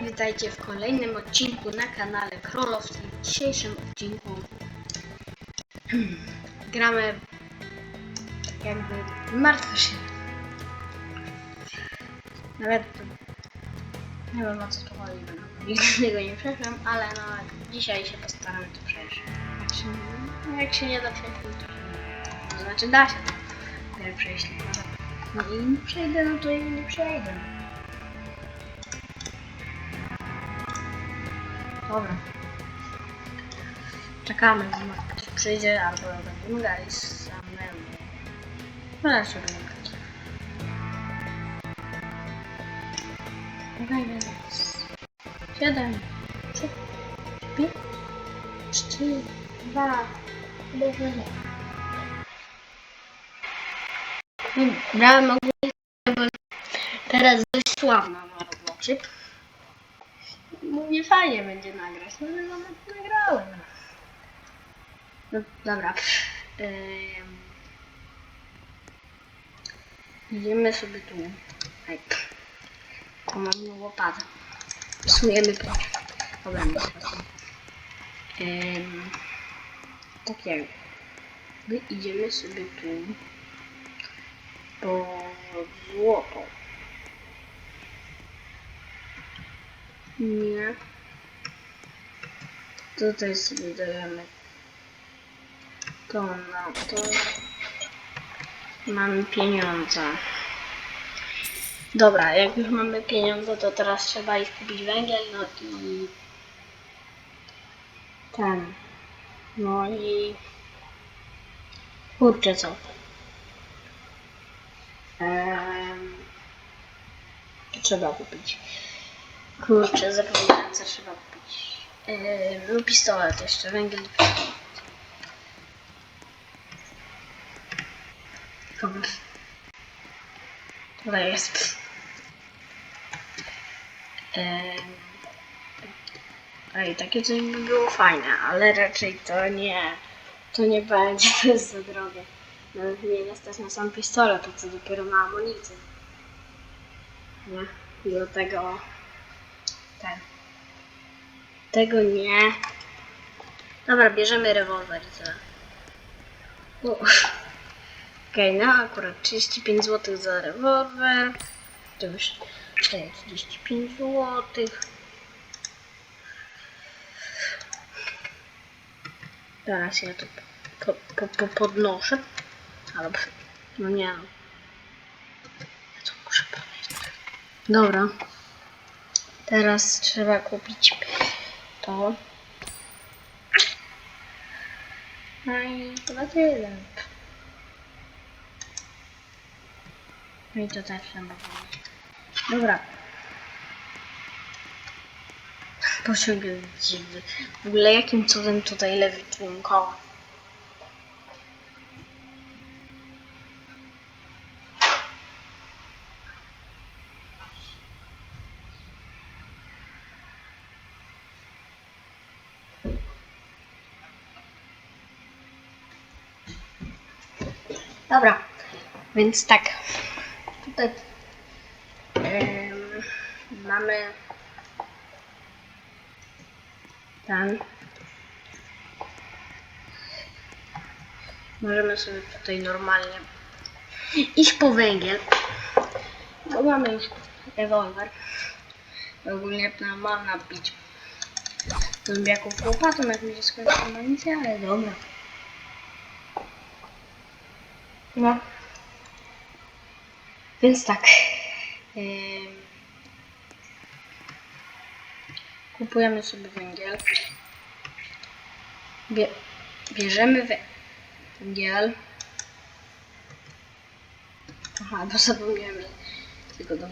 Witajcie w kolejnym odcinku na kanale Królowski. W dzisiejszym odcinku gramy jakby martwy się. Nawet nie wiem o co tu chodzi, nigdy tego nie przeszłem, ale no dzisiaj się postaramy to przejść. Jak się, no, jak się nie da przejść, to nie znaczy da się to przejść, no i nie przejdę, no to i nie przejdę. Dobra. Czekamy, ktoś przyjdzie, albo będziemy grali samemu. No raczej będziemy grać. Dawaj, raz. Siedem. Trzy. Pięć. Cztery. Dwa. Jeden. Brałem ogólnie, bo teraz dość sławna na. Mówię, fajnie będzie nagrać, no ale nawet nagrałem. No dobra. Idziemy sobie tu. Ej. Tu mamy łopatę. Psujemy pracę. Dobra. Tak jak. My idziemy sobie tu. Po złoto. Nie. Tutaj sobie dajemy to na to. Mamy pieniądze. Dobra, jak już mamy pieniądze, to teraz trzeba iść kupić węgiel, no i ten. No i kurczę co. Ehm, trzeba kupić. Kurczę, zapomniałem co trzeba kupić. Yy, był pistolet jeszcze, węgiel i pistolet. Tutaj jest. Yy, Ej, takie coś by było fajne, ale raczej to nie. To nie będzie, to jest za drogie. Nawet mnie nie stać na sam pistolet, to co dopiero na amunicję. Nie? I do tego ten. Tego nie. Dobra, bierzemy rewolwer. Okej, no akurat 35 zł za rewolwer. To już czekaj, 35 zł. Teraz ja to po, po, po, podnoszę. Albo, no nie. Ja to muszę. Dobra. Teraz trzeba kupić to. No i chyba tyle. No i to też trzeba wziąć. Dobra. Dziwny. W ogóle jakim cudem tutaj lewitują koła? Dobra, więc tak. Tutaj mamy ten. Możemy sobie tutaj normalnie iść po węgiel. Bo mamy już rewolwer. Ogólnie to mam nabić zombiaków łopatą, jak mi się skończy amunicja, ale dobra. No. Więc tak. Kupujemy sobie węgiel. Bie, bierzemy węgiel. Aha, bo zapomniałem tylko do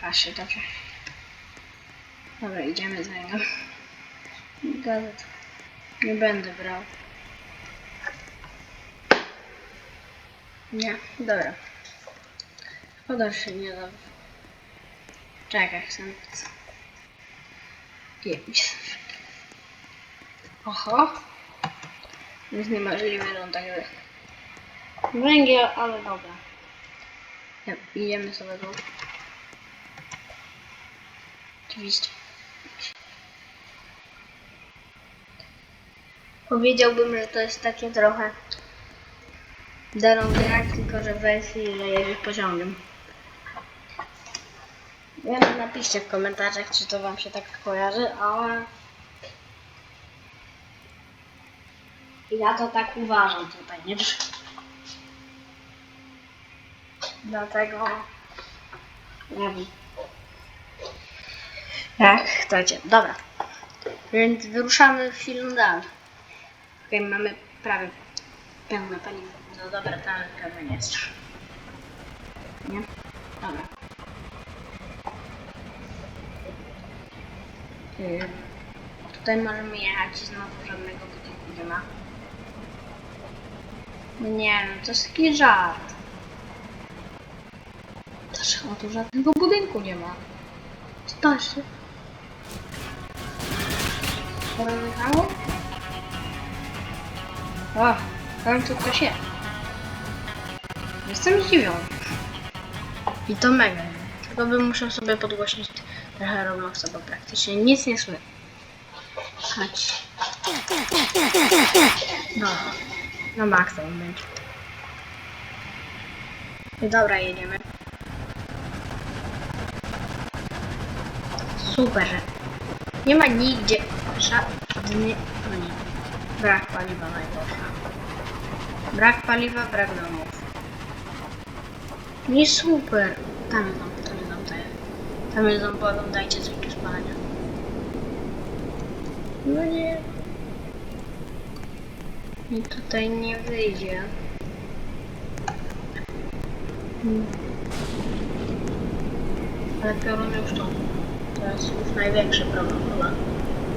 kaszy, dobrze. Dobra, idziemy z węglem. Gazet. Nie będę brał. Nie, dobra. Szkoda, że się nie da. Czekaj, chcę. Pięć. Oho. Jest niemożliwe, no tak Węgiel, ale dobra. Ja, idziemy sobie tu. Oczywiście. Powiedziałbym, że to jest takie trochę Daron grać, tylko że wersji, że jedziesz pociągiem. Nie wiem, napiszcie w komentarzach, czy to wam się tak kojarzy, ale ja to tak uważam tutaj, nie? Dlatego nie wiem. Jak chcecie. Dobra. Więc wyruszamy w film dalej. Okej, mamy prawie pełne paliwo. No dobra, ta kawa nie jest. Nie? Dobra. Yy, tutaj możemy jechać i znowu żadnego budynku nie ma. No nie no, to jest taki żart. Dlaczego tu żadnego budynku nie ma? Zobaczcie. Porozumiało? O, w końcu ktoś jest. Jestem zdziwiony. I to mega. Tylko bym musiał sobie podgłośnić trochę Robloxa, bo praktycznie nic nie słyszę. Chodź. No, na maksa będzie. Dobra, jedziemy. Super. Nie ma nigdzie żadnych... No. Brak paliwa najgorsza. Brak paliwa, brak domów. Nie super. Tam dom, tam jest dom, tam jest. Tam jest dom, bo dajcie coś do spalania. No nie. I tutaj nie wyjdzie. Hmm. Ale piorun już to. To jest już największy problem chyba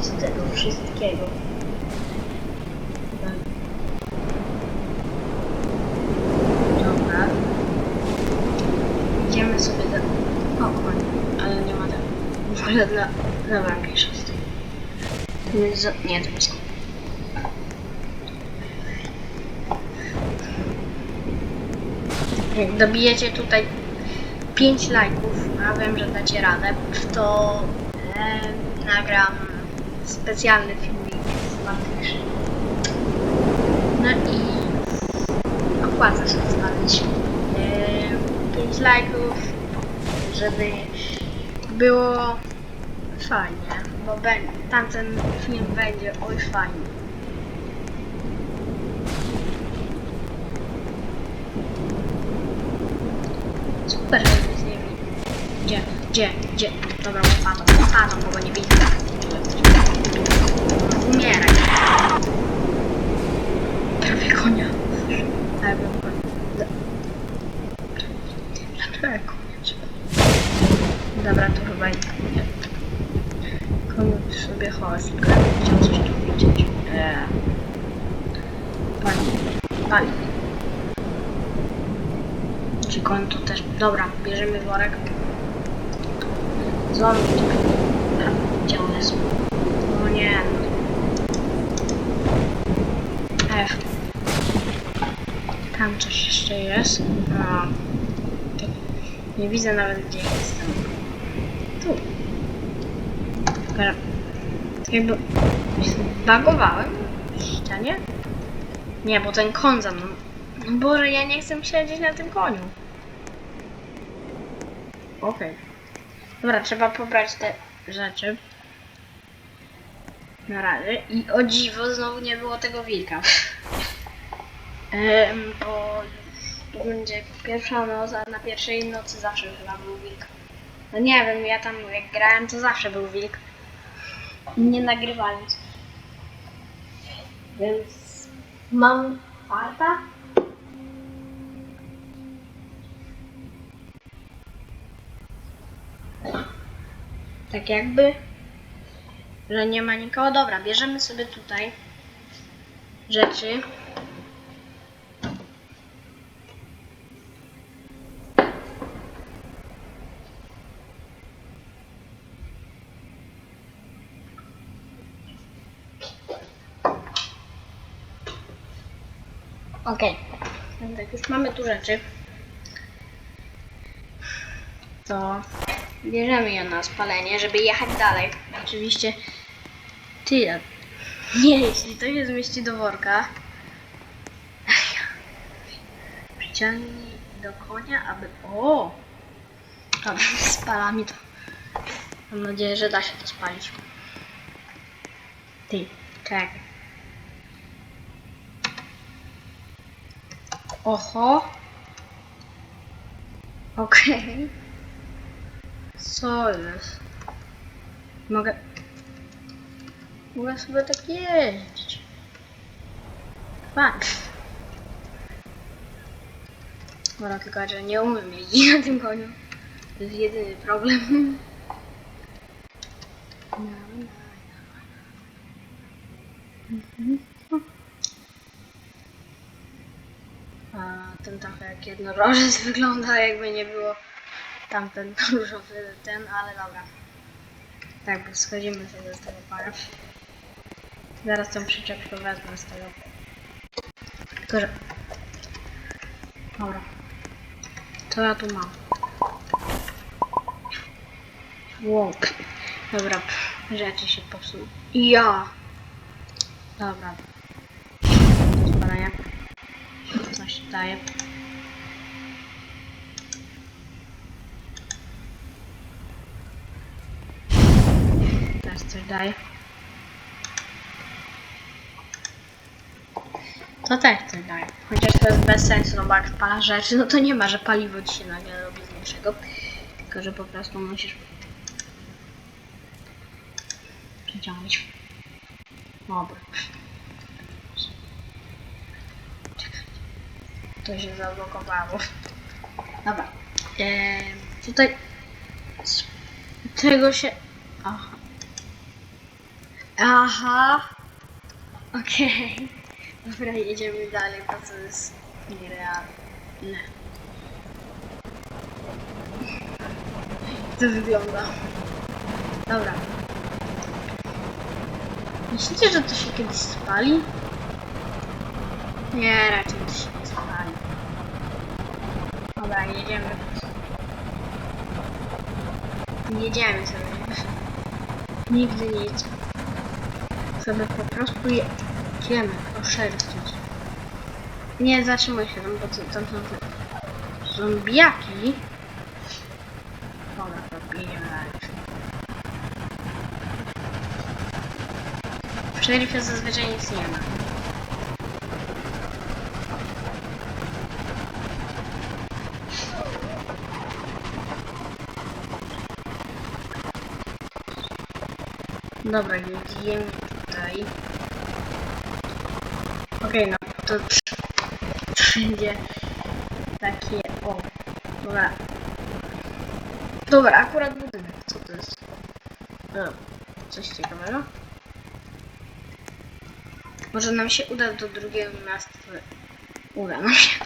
z tego wszystkiego. Tak. Dobra. Idziemy sobie do... O, koń, ale nie ma tego. Ogóle dla... Mniejsza z tym. To jest. Nie, to jest... Jak dobijecie tutaj 5 lajków, a wiem, że dacie radę, to e, nagram specjalny filmik z Matrix. No i opłaca się znaleźć e, 5 lajków, żeby było fajnie, bo bę- tamten film będzie oj fajny. Super, że nie widzi. Gdzie? Gdzie? Gdzie? Dobra, łopatą, łopatą, bo go nie widzę. Umieraj. Prawie konia. Prawie konia. D- Dlaczego konia trzeba? Dobra, to chyba nie. Koniu sobie chodź, tylko ja bym chciał coś tu widzieć. Eee. Pani, pani. Czy koń tu też... Dobra, bierzemy worek. Złamy Gdzie on jest? O nie. F. Tam coś jeszcze jest. A. Nie widzę nawet gdzie jestem. Tu. Jakby... Zbagowałem? w ścianie? Nie, bo ten koń za mną. No Boże, ja nie chcę siedzieć na tym koniu. Okej. Dobra, trzeba pobrać te rzeczy. Na razie. I o dziwo znowu nie było tego wilka. Em, bo będzie pierwsza noc, a na pierwszej nocy zawsze chyba był wilk. No nie wiem, ja tam jak grałem to zawsze był wilk. Nie nagrywając. Więc mam farta. Tak jakby, że nie ma nikogo. Dobra, bierzemy sobie tutaj rzeczy. Okej, okay. tak już mamy tu rzeczy. To Bierzemy ją na spalenie, żeby jechać dalej. Oczywiście tyle. Nie, jeśli to się zmieści do worka, przyciągnij do konia, aby... O! Dobra, spala to. Mam nadzieję, że da się to spalić. Ty, czekaj. Oho. Okej. Co jest? Mogę... Mogę sobie tak jeździć. Patrz. Dobra, tylko że nie umiem jeździć na tym koniu. To jest jedyny problem. Na, na, na. Mhm. A ten trochę jak jednorożec wygląda, jakby nie było tamten różowy ten, ale dobra. Tak, bo schodzimy sobie z tego pana. Zaraz tą przyczepkę wezmę z tego. Tylko, że... Dobra. Co ja tu mam? Wow. Dobra, rzeczy się popsuły. Ja! Dobra. Spalania. Coś daje. Daje. To też coś daje. Chociaż to jest bez sensu, no bo jak spala rzeczy, no to nie ma, że paliwo ci się nagle robi z niczego. Tylko, że po prostu musisz przeciągnąć. Dobra. Czekaj. To się zablokowało. Dobra. Eee, tutaj tego się... Aha. Aha. Okej. Dobra, jedziemy dalej, bo to jest nierealne. To wygląda. Dobra. Myślicie, że to się kiedyś spali? Nie, raczej to się nie spali. Dobra, jedziemy. Jedziemy sobie. Nigdy nic. Sobie po prostu jedziemy oszerczyć. Nie, zatrzymuj się tam, bo to- tam są te zombiaki. Dobra, to jedziemy dalej. W szeryfie zazwyczaj nic nie ma. Dobra, jedziemy tutaj. Okej, no to wszędzie takie... O, dobra. Dobra, akurat budynek. Co to jest? O, coś ciekawego? Może nam się uda do drugiego miasta. Uda nam się.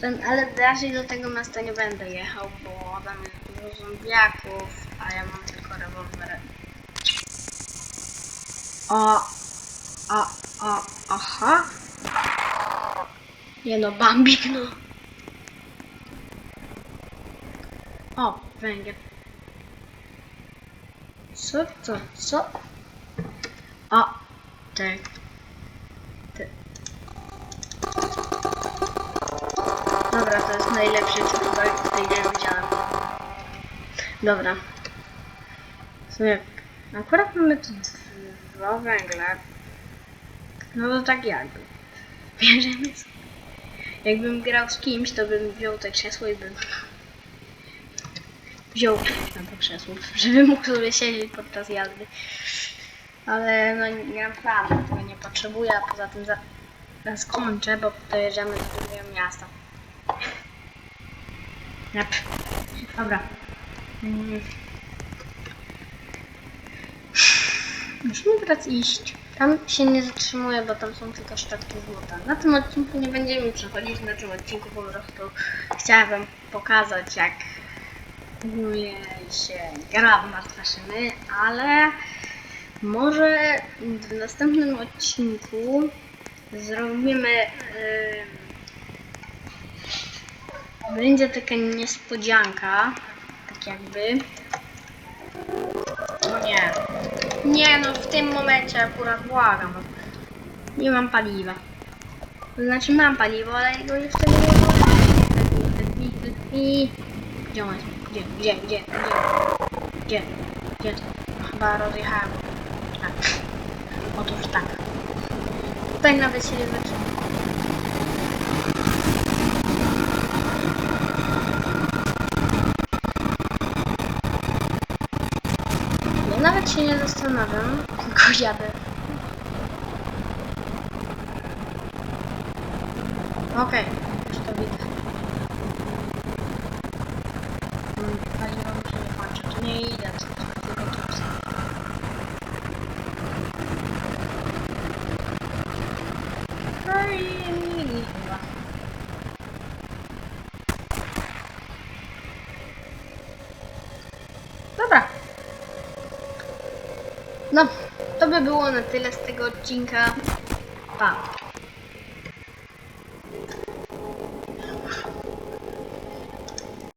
Ten, ale raczej do tego miasta nie będę jechał, bo tam jest dużo zombiaków, a ja mam tylko rewolwer. O, o, o, aha. Nie no, Bambik no. O, węgiel. Co to, co? O, tak. Ty. Dobra, to jest chyba w tej grze widziałem. Dobra. W sumie, akurat mamy tu dwa węgle. No to tak jakby. Bierzemy. Jakbym grał z kimś, to bym wziął te krzesło i bym wziął na to krzesło, żeby mógł sobie siedzieć podczas jazdy. Ale no nie planu, tego nie potrzebuję, a poza tym za, zaraz kończę, bo dojeżdżamy do drugiego miasta. Yep. Dobra. Mm. Musimy teraz iść. Tam się nie zatrzymuję, bo tam są tylko szczątki złota. Na tym odcinku nie będziemy przechodzić, na tym odcinku po prostu chciałem wam pokazać, jak ogólnie się gra w martwe szyny, ale może w następnym odcinku zrobimy. Yy, będzie taka niespodzianka, tak jakby. No nie. Nie no, w tym momencie akurat błagam. Nie mam paliwa. Znaczy mam paliwo, ale go jeszcze nie mam. Gdzie on jest? Gdzie, gdzie, gdzie, gdzie? Gdzie? Gdzie? No, chyba rozjechałem. Tak. Otóż tak. Tutaj nawet się nie zaczyna. Ja nawet się nie zastanawiam, tylko jadę. Okej, już to widzę. Mm, Paliwo mi się nie kończy, to nie idę, co to tylko tu psa. No i mini chyba. Dobra. No, to by było na tyle z tego odcinka. Pa.